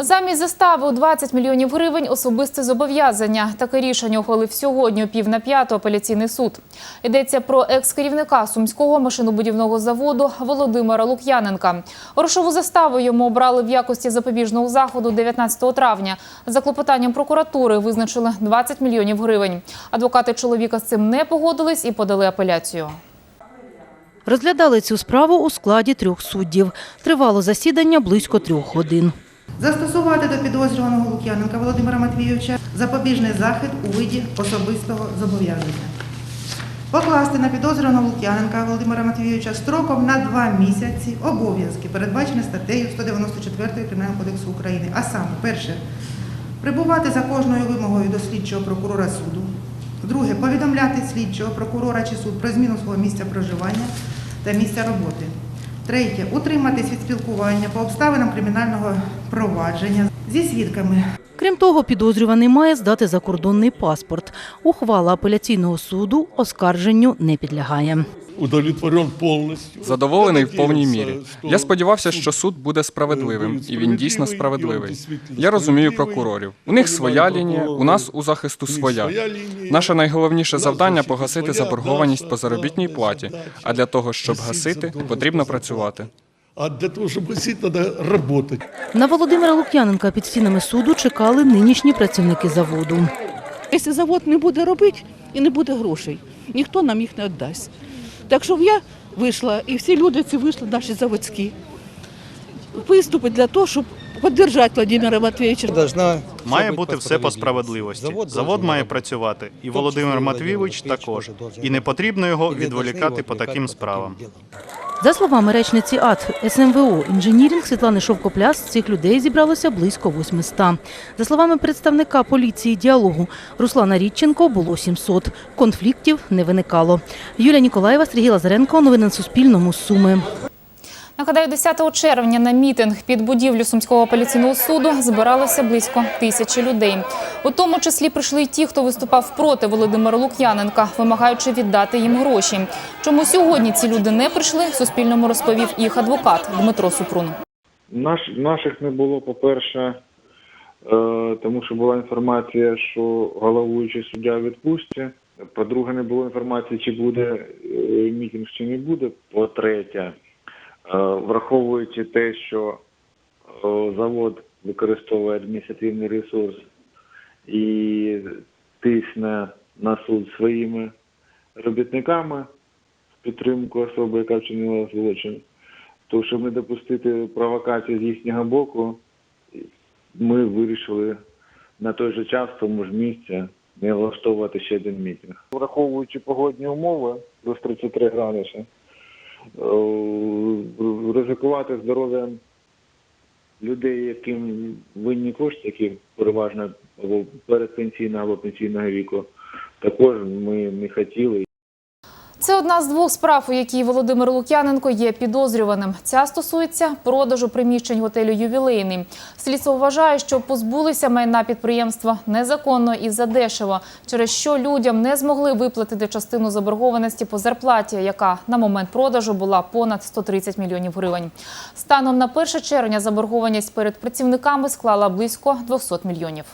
Замість застави у 20 мільйонів гривень особисте зобов'язання. Таке рішення ухвалив сьогодні о пів на п'яту апеляційний суд. Йдеться про екс-керівника сумського машинобудівного заводу Володимира Лук'яненка. Грошову заставу йому обрали в якості запобіжного заходу 19 травня. За клопотанням прокуратури визначили 20 мільйонів гривень. Адвокати чоловіка з цим не погодились і подали апеляцію. Розглядали цю справу у складі трьох суддів. Тривало засідання близько трьох годин. Застосувати до підозрюваного Лук'яненка Володимира Матвійовича запобіжний захід у виді особистого зобов'язання. Покласти на підозрюваного Лук'яненка Володимира Матвійовича строком на два місяці обов'язки, передбачені статтею 194 Кримінального кодексу України. А саме, перше, прибувати за кожною вимогою до слідчого прокурора суду. Друге, повідомляти слідчого прокурора чи суд про зміну свого місця проживання та місця роботи. Третє, утриматись від спілкування по обставинам кримінального провадження зі свідками. Крім того, підозрюваний має здати закордонний паспорт. Ухвала апеляційного суду оскарженню не підлягає. Удовлетворен повністю. Задоволений в повній мірі. Я сподівався, що суд буде справедливим, і він дійсно справедливий. Я розумію прокурорів. У них своя лінія, у нас у захисту своя. Наше найголовніше завдання погасити заборгованість по заробітній платі. А для того, щоб гасити, потрібно працювати. А для того, щоб гасити, треба працювати. На Володимира Лук'яненка під стінами суду чекали нинішні працівники заводу. Якщо завод не буде робити і не буде грошей, ніхто нам їх не віддасть. Так що я вийшла, і всі люди ці вийшли, наші заводські, виступити для того, щоб підтримати Володимира Матвійовича. Має бути все по справедливості. Завод має працювати, і Володимир Матвійович також. І не потрібно його відволікати по таким справам. За словами речниці АТ СМВО «Інженірінг» Світлани Шовкопляс, цих людей зібралося близько 800. За словами представника поліції діалогу Руслана Рідченко, було 700. Конфліктів не виникало. Юлія Ніколаєва, Сергій Лазаренко. Новини на Суспільному. Суми. Нагадаю, 10 червня на мітинг під будівлю Сумського апеляційного суду збиралося близько тисячі людей. У тому числі прийшли й ті, хто виступав проти Володимира Лук'яненка, вимагаючи віддати їм гроші. Чому сьогодні ці люди не прийшли, Суспільному розповів їх адвокат Дмитро Супрун. Наш, наших не було, по-перше, е, тому що була інформація, що головуючий суддя у відпустці. По-друге, не було інформації, чи буде е, мітинг, чи не буде. По-третє, е, враховуючи те, що е, завод використовує адміністративний ресурс і тисне на суд своїми робітниками в підтримку особи, яка вчинила злочин, то щоб не допустити провокації з їхнього боку, ми вирішили на той же час в тому ж місці не влаштовувати ще один мітинг. Враховуючи погодні умови плюс 33 градуси, е, ризикувати здоров'ям людей, яким винні кошти, які переважно або передпенсійного або пенсійного віку, також ми не хотіли. Це одна з двох справ, у якій Володимир Лук'яненко є підозрюваним. Ця стосується продажу приміщень готелю «Ювілейний». Слідство вважає, що позбулися майна підприємства незаконно і задешево, через що людям не змогли виплатити частину заборгованості по зарплаті, яка на момент продажу була понад 130 мільйонів гривень. Станом на 1 червня заборгованість перед працівниками склала близько 200 мільйонів.